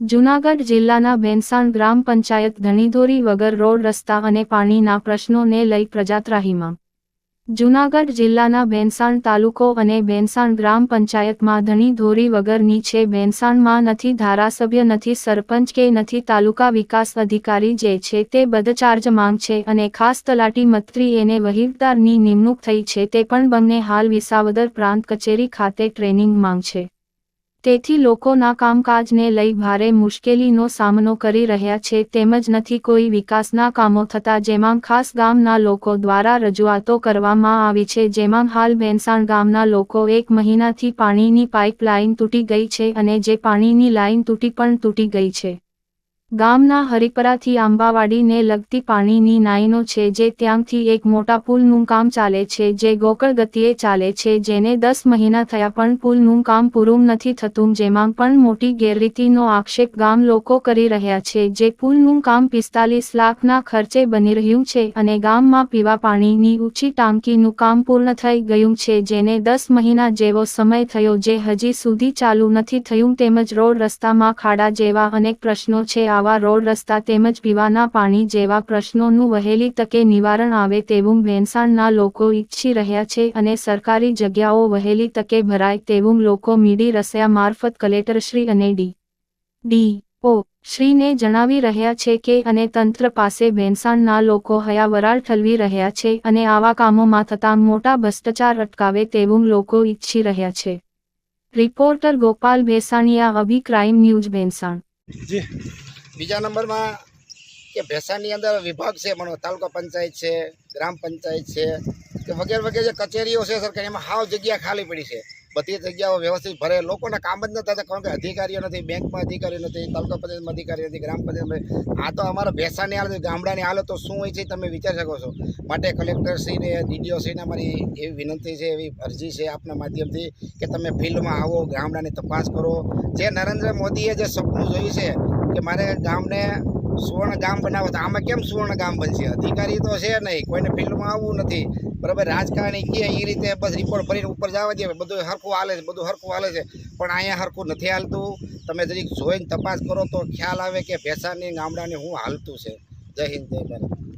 જૂનાગઢ જિલ્લાના ભેંસાણ ગ્રામ પંચાયત ધણીધોરી વગર રોડ રસ્તા અને પાણીના પ્રશ્નોને લઈ પ્રજાત્રાહીમાં જૂનાગઢ જિલ્લાના ભેંસાણ તાલુકો અને બેનસાણ ગ્રામ પંચાયતમાં ધણીધોરી વગરની છે. બેનસાણમાં નથી, ધારાસભ્ય નથી, સરપંચ કે નથી, તાલુકા વિકાસ અધિકારી જે છે તે બદચાર્જ માંગ છે અને ખાસ તલાટી મંત્રી એને વહીવદારની નિમણૂક થઈ છે તે પણ બંને હાલ વિસાવદર પ્રાંત કચેરી ખાતે ટ્રેનિંગ માંગ છે. તેથી લોકોના કામકાજને લઈ ભારે મુશ્કેલીનો સામનો કરી રહ્યા છે તેમજ નથી કોઈ વિકાસના કામો થતા જેમાં ખાસ ગામના લોકો દ્વારા રજૂઆતો કરવામાં આવી છે જેમાં હાલ ભેંસાણ ગામના લોકો એક મહિનાથી પાણીની પાઇપલાઇન તૂટી ગઈ છે અને જે પાણીની લાઇન તૂટી પણ તૂટી ગઈ છે. ગામના હરિપરાથી આંબાવાડીને લગતી પાણીની નાઈનો છે જે ત્યાંથી એક મોટા પુલનું કામ ચાલે છે, જે ગોકળ ગતિએ ચાલે છે, જેને દસ મહિના થયા પણ પુલનું કામ પૂરું નથી થતું, જેમાં પણ મોટી ગેરરીતિનો આક્ષેપ ગામ લોકો કરી રહ્યા છે, જે પુલનું કામ પિસ્તાલીસ લાખના ખર્ચે બની રહ્યું છે અને ગામમાં પીવા પાણીની ઊંચી ટાંકીનું કામ પૂર્ણ થઈ ગયું છે, જેને દસ મહિના જેવો સમય થયો, જે હજી સુધી ચાલુ નથી થયું, તેમજ રોડ રસ્તામાં ખાડા જેવા અનેક પ્રશ્નો છે, આવા રોડ રસ્તા તેમજ પીવાના પાણી જેવા પ્રશ્નોનું વહેલી તકે નિવારણ આવે તેવું ભેંસાણના લોકો ઈચ્છી રહ્યા છે અને સરકારી જગ્યાઓ વહેલી તકે ભરાય તેવું લોકો મીડી રસ્યા મારફત કલેક્ટરશ્રી અને ડી. ડી. ઓ. શ્રીને જણાવી રહ્યા છે કે અને તંત્ર પાસે ભેંસાણના લોકો હયાવરાળ ઠલવી રહ્યા છે અને આવા કામોમાં થતા મોટા ભ્રષ્ટાચાર અટકાવે તેવું લોકો ઈચ્છી રહ્યા છે. રિપોર્ટર ગોપાલ ભેસાણીયા, અભી ક્રાઇમ ન્યૂઝ, ભેંસાણ. બીજા નંબરમાં કે ભેસાણની અંદર વિભાગ છે પણ તાલુકા પંચાયત છે, ગ્રામ પંચાયત છે, કે વગેરે વગેરે જે કચેરીઓ છે સરકાર, એમાં હાવ જગ્યા ખાલી પડી છે. બધી જગ્યાઓ વ્યવસ્થિત ભરે. લોકોના કામ જ નથી થતા, કારણ કે અધિકારીઓ નથી, બેંકમાં અધિકારીઓ નથી, તાલુકા પંચાયતમાં અધિકારીઓ નથી, ગ્રામ પંચાયતમાં. આ તો અમારા ભેસાણની હાલત, ગામડાની હાલત તો શું હોય છે તમે વિચારી શકો છો. માટે કલેક્ટરશ્રીને, ડીડીઓશ્રીને અમારી એવી વિનંતી છે, એવી અરજી છે આપના માધ્યમથી, કે તમે ફિલ્ડમાં આવો ગામડાની તપાસ કરો. જે નરેન્દ્ર મોદીએ જે સપનું જોયું છે કે મારે ગામને સુવર્ણ ગામ બનાવો તો આમાં કેમ સુવર્ણ ગામ બનશે? અધિકારી તો છે નહીં. કોઈને ફિલ્ડમાં આવવું નથી. બરાબર, રાજકારણી કે એ રીતે બસ રિપોર્ટ ભરીને ઉપર જવા દે. બધું હરખું હાલે છે, બધું હરખું હાલે છે. પણ અહીંયા હરખું નથી હાલતું. તમે જરીક જોઈને તપાસ કરો તો ખ્યાલ આવે કે ભેસાની ગામડાની શું હાલતું છે. જય હિન્દ, જય ભારત.